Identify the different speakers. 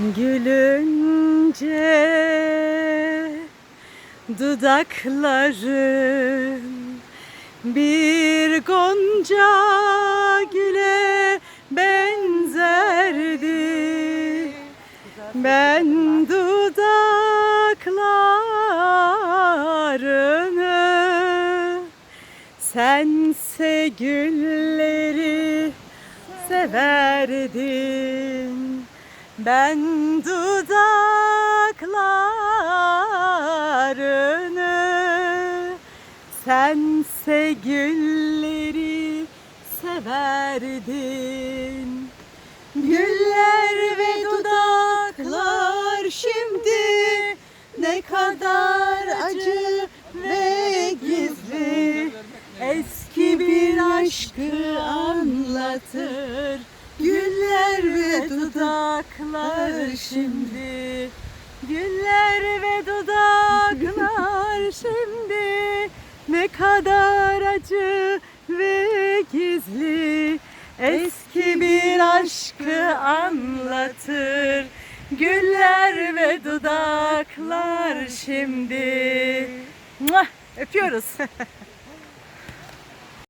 Speaker 1: Gülünce dudakların bir gonca güle benzerdi. Ben dudaklarını sense gülleri severdin. Ben dudaklarını sense gülleri severdin. Güller ve dudaklar şimdi ne kadar acı ve gizli Eski bir aşkı anlatır ve dudaklar şimdi Güller ve dudaklar şimdi Ne kadar acı ve gizli Eski bir aşkı anlatır Güller ve dudaklar şimdi! Öpüyoruz.